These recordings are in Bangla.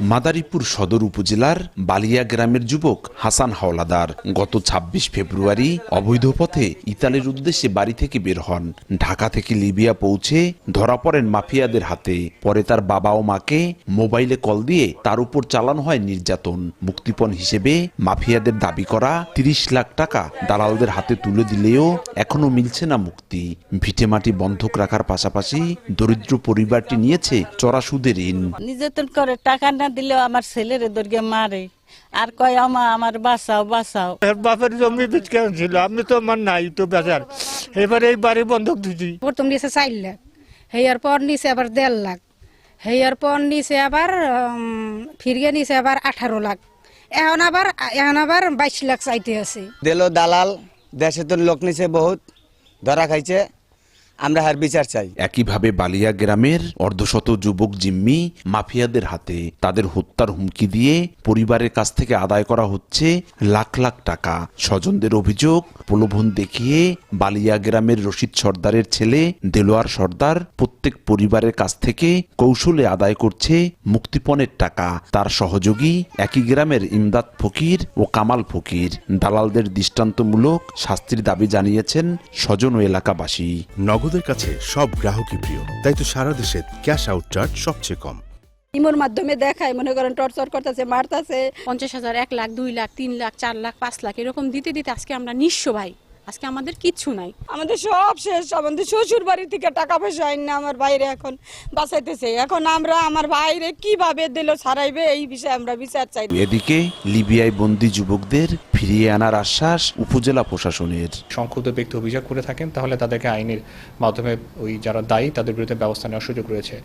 মাদারীপুর সদর উপজেলার বালিয়া গ্রামের যুবক হাসান হাওলাদার গত ২৬ ফেব্রুয়ারি অবৈধ পথে ইতালির উদ্দেশ্যে বাড়ি থেকে বের হন। ঢাকা থেকে লিবিয়া পৌঁছে ধরা পড়েন মাফিয়াদের হাতে। পরে তার বাবা ও মাকে মোবাইলে কল দিয়ে তার উপর চালানো হয় নির্যাতন। মুক্তিপণ হিসেবে মাফিয়াদের দাবি করা ৩০ লাখ টাকা দালালদের হাতে তুলে দিলেও এখনও মিলছে না মুক্তি। ভিটেমাটি বন্ধক রাখার পাশাপাশি দরিদ্র পরিবারটি নিয়েছে চড়া সুদের ঋণ নির্যাতন করে টাকা না দিলেও আমার ছেলের দর্গে মারে। আর কয় আমা আমার বাঁচাও বাঁচাও। এর বাপের জমি বিচকে ছিল? আমি তো আমার নাই তো বেচার এবার এই বাড়ি বন্ধক দিছি। প্রথম নিচে চার লাখ হেয়ার পর নিচে আবার দেড় লাখ হেয়ার পর নিচে আবার ফিরিয়ে নিচে আবার আঠারো লাখ। এখন আবার এখন আবার বাইশ লাখ চাইতে আছে। দিল দালাল দেশে তো লোক নিছে বহুত ধরা খাইছে। আমরা হার বিচার চাই। একইভাবে বালিয়া গ্রামের অর্ধশত যুবক জিম্মি মাফিয়াদের হাতে তাদের হত্যার হুমকি দিয়ে পরিবারের কাছ থেকে আদায় করা হচ্ছে লাখ লাখ টাকা। স্বজনদের অভিযোগ প্রলোভন দেখিয়ে বালিয়া গ্রামের রশিদ সর্দারের ছেলে দেলোয়ার সর্দার প্রত্যেক পরিবারের কাছ থেকে কৌশলে আদায় করছে মুক্তিপণের টাকা। তার সহযোগী একই গ্রামের ইমদাদ ফকির ও কামাল ফকির। দালালদের দৃষ্টান্তমূলক শাস্তির দাবি জানিয়েছেন স্বজন ও এলাকাবাসী। নগদের কাছে সব গ্রাহকই প্রিয়। তাই তো সারা দেশে ক্যাশ আউট চার্জ সবচেয়ে কম। ইমোর মাধ্যমে দেখায় মনে করেন টর্চার করতেছে মারতাছে। পঞ্চাশ হাজার এক লাখ দুই লাখ তিন লাখ চার লাখ পাঁচ লাখ এরকম দিতে দিতে আজকে আমরা নিঃস্ব ভাই। আজকে আমাদের কিচ্ছু নাই। আমাদের সব শেষ আমাদের শ্বশুর বাড়ি থেকে টাকা পয়সা আইন না আমার বাইরে এখন বাঁচাইতেছে। এখন আমরা আমার বাইরে কীভাবে দিল ছাড়াইবে এই বিষয়ে আমরা বিচার চাই। এদিকে লিবিয়ায় বন্দী যুবকদের ফিরিয়ে আনার আশ্বাস উপজেলা প্রশাসনের। সংক্ষুব্ধ ব্যক্তি অভিযোগ করে থাকেন তাহলে তাদেরকে আইনের মাধ্যমে ওই যারা দায়ী তাদের বিরুদ্ধে ব্যবস্থা নেওয়ার সুযোগ রয়েছে।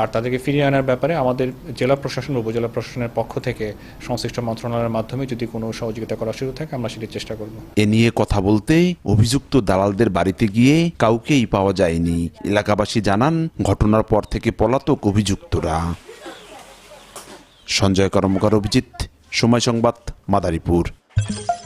আর তাদেরকে ফিরিয়ে আনার ব্যাপারে আমাদের জেলা প্রশাসন উপজেলা প্রশাসনের পক্ষ থেকে সংশ্লিষ্ট মন্ত্রণালয়ের মাধ্যমে যদি কোনো সহযোগিতা করার সুযোগ থাকে আমরা সেটির চেষ্টা করব। এ নিয়ে কথা বলতে অভিযুক্ত দালালদের বাড়িতে গিয়ে কাউকেই পাওয়া যায়নি। এলাকাবাসী জানান ঘটনার পর থেকে পলাতক অভিযুক্তরা। সঞ্জয় কর্মকার অভিজিৎ সময় সংবাদ মাদারীপুর। you